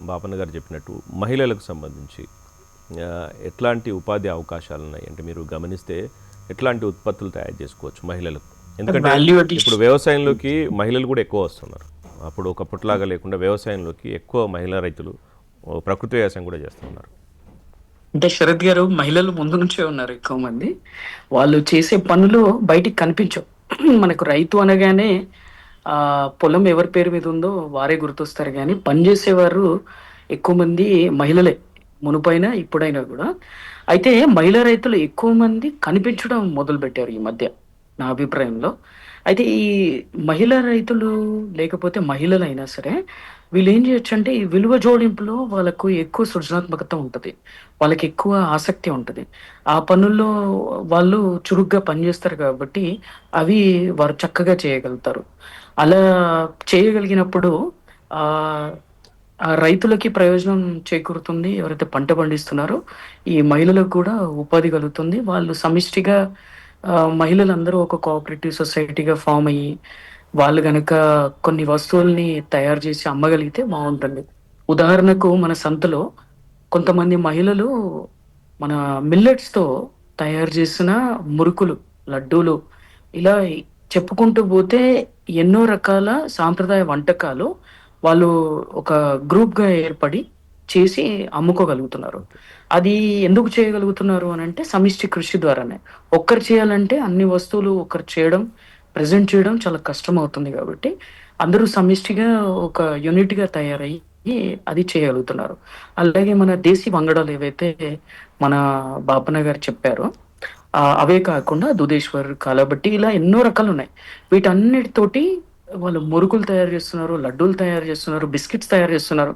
బాపన్న గారు చెప్పినట్టు మహిళలకు సంబంధించి ఎట్లాంటి ఉపాధి అవకాశాలు ఉన్నాయి? అంటే మీరు గమనిస్తే ఎట్లాంటి ఉత్పత్తులు తయారు చేసుకోవచ్చు మహిళలకు? ఎందుకంటే. ఇప్పుడు వ్యవసాయంలోకి మహిళలు కూడా ఎక్కువ వస్తున్నారు. అప్పుడు ఒకప్పటిలాగా లేకుండా వ్యవసాయంలోకి ఎక్కువ మహిళా రైతులు ప్రకృతి వ్యవసాయం కూడా చేస్తున్నారు. అంటే శరత్ గారు మహిళలు ముందు నుంచే ఉన్నారు ఎక్కువ మంది. వాళ్ళు చేసే పనులు బయటికి కనిపించవు. మనకు రైతు అనగానే ఆ పొలం ఎవరి పేరు మీద ఉందో వారే గుర్తొస్తారు కానీ పనిచేసేవారు ఎక్కువ మంది మహిళలే. మునుపైన ఇప్పుడైనా కూడా. అయితే మహిళా రైతులు ఎక్కువ మంది కనిపించడం మొదలు పెట్టారు ఈ మధ్య. నా అభిప్రాయంలో. అయితే ఈ మహిళా రైతులు లేకపోతే మహిళలైనా సరే వీళ్ళు ఏం చేయొచ్చు అంటే ఈ విలువ జోడింపులో వాళ్ళకు ఎక్కువ సృజనాత్మకత ఉంటుంది. వాళ్ళకి ఎక్కువ ఆసక్తి ఉంటుంది. ఆ పనుల్లో వాళ్ళు చురుగ్గా పనిచేస్తారు కాబట్టి అవి వారు చక్కగా చేయగలుగుతారు. అలా చేయగలిగినప్పుడు ఆ రైతులకి ప్రయోజనం చేకూరుతుంది. ఎవరైతే పంట పండిస్తున్నారో ఈ మహిళలకు కూడా ఉపాధి కలుగుతుంది. వాళ్ళు సమిష్టిగా మహిళలందరూ ఒక కోఆపరేటివ్ సొసైటీగా ఫామ్ అయ్యి వాళ్ళు గనక కొన్ని వస్తువుల్ని తయారు చేసి అమ్మగలిగితే బాగుంటుంది. ఉదాహరణకు మన సంతలో కొంతమంది మహిళలు మన మిల్లెట్స్తో తో తయారు చేసిన మురుకులు లడ్డూలు ఇలా చెప్పుకుంటూ పోతే ఎన్నో రకాల సాంప్రదాయ వంటకాలు వాళ్ళు ఒక గ్రూప్గా ఏర్పడి చేసి అమ్ముకోగలుగుతున్నారు. అది ఎందుకు చేయగలుగుతున్నారు అని అంటే సమిష్టి కృషి ద్వారానే. ఒక్కరు చేయాలంటే అన్ని వస్తువులు ఒకరు చేయడం ప్రజెంట్ చేయడం చాలా కష్టం అవుతుంది కాబట్టి అందరూ సమిష్టిగా ఒక యూనిట్గా తయారయ్యి అది చేయగలుగుతున్నారు. అలాగే మన దేశీ వంగడాలు ఏవైతే మన బాపన్న గారు చెప్పారో అవే కాకుండా దుధేశ్వర్ కాలబట్టి ఇలా ఎన్నో రకాలు ఉన్నాయి వీటన్నిటితోటి వాళ్ళు మురుకులు తయారు చేస్తున్నారు లడ్డూలు తయారు చేస్తున్నారు బిస్కెట్స్ తయారు చేస్తున్నారు.